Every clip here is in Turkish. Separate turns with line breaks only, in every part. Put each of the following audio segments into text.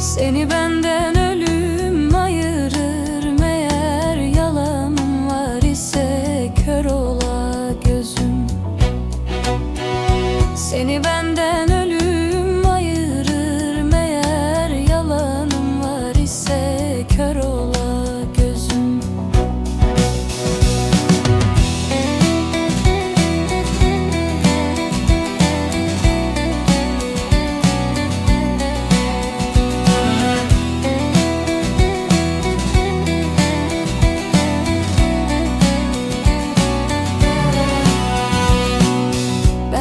Seni benden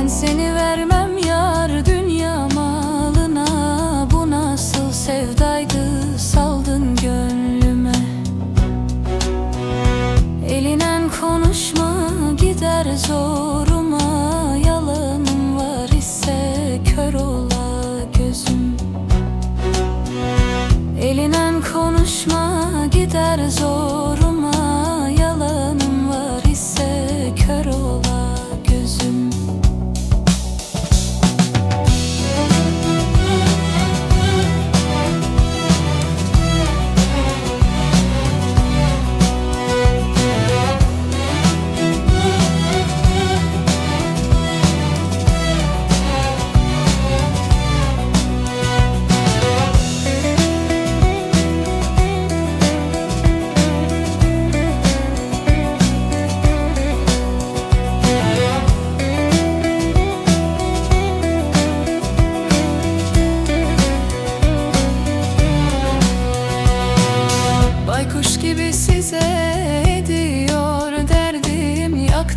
seni vermem yar dünya malına. Bu nasıl sevdaydı saldın gönlüme. Elinen konuşma gider zoruma. Yalanım var ise kör ola gözüm. Elinen konuşma gider zoruma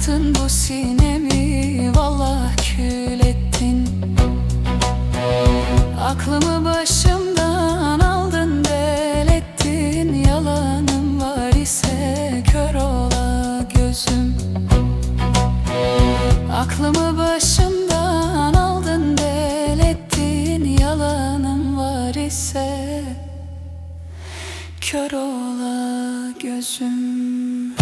Yaktın bu sinemi vallah kül ettin. Aklımı başımdan aldın del ettin. Yalanım var ise kör ola gözüm. Aklımı başımdan aldın del ettin. Yalanım var ise Kör ola gözüm